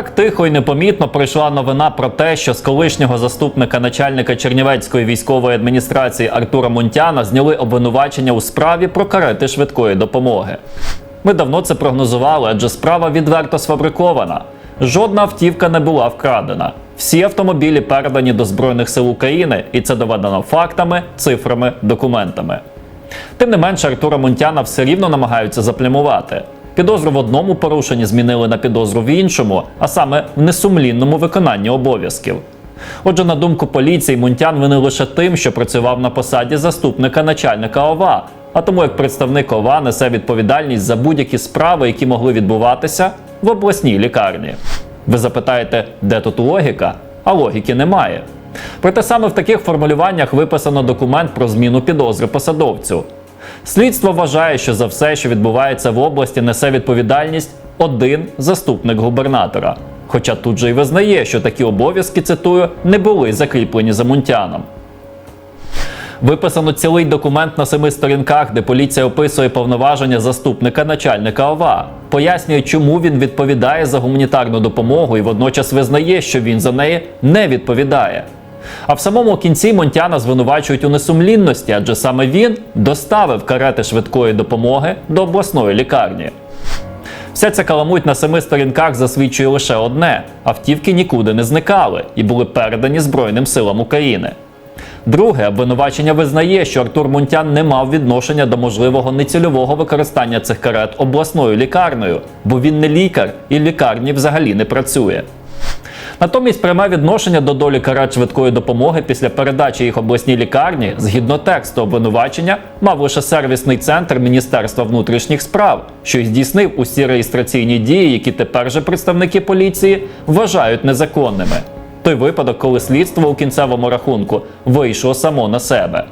Так тихо і непомітно прийшла новина про те, що з колишнього заступника начальника Чернівецької військової адміністрації Артура Мунтяна зняли обвинувачення у справі про карети швидкої допомоги. Ми давно це прогнозували, адже справа відверто сфабрикована. Жодна автівка не була вкрадена. Всі автомобілі передані до Збройних сил України, і це доведено фактами, цифрами, документами. Тим не менше, Артура Мунтяна все рівно намагаються заплямувати. Підозру в одному порушенні змінили на підозру в іншому, а саме в несумлінному виконанні обов'язків. Отже, на думку поліції, Мунтян винен лише тим, що працював на посаді заступника начальника ОВА, а тому як представник ОВА несе відповідальність за будь-які справи, які могли відбуватися в обласній лікарні. Ви запитаєте, де тут логіка? А логіки немає. Проте саме в таких формулюваннях виписано документ про зміну підозри посадовцю. Слідство вважає, що за все, що відбувається в області, несе відповідальність один заступник губернатора. Хоча тут же й визнає, що такі обов'язки, цитую, не були закріплені за Мунтяном. Виписано цілий документ на семи сторінках, де поліція описує повноваження заступника начальника ОВА, пояснює, чому він відповідає за гуманітарну допомогу і водночас визнає, що він за неї не відповідає. А в самому кінці Монтяна звинувачують у несумлінності, адже саме він доставив карети швидкої допомоги до обласної лікарні. Вся ця каламуть на семи сторінках засвідчує лише одне: автівки нікуди не зникали і були передані Збройним силам України. Друге, обвинувачення визнає, що Артур Мунтян не мав відношення до можливого нецільового використання цих карет обласною лікарнею, бо він не лікар і лікарні взагалі не працює. Натомість пряме відношення до долі карет швидкої допомоги після передачі їх обласній лікарні, згідно тексту обвинувачення, мав лише сервісний центр Міністерства внутрішніх справ, що й здійснив усі реєстраційні дії, які тепер же представники поліції вважають незаконними. Той випадок, коли слідство у кінцевому рахунку вийшло само на себе.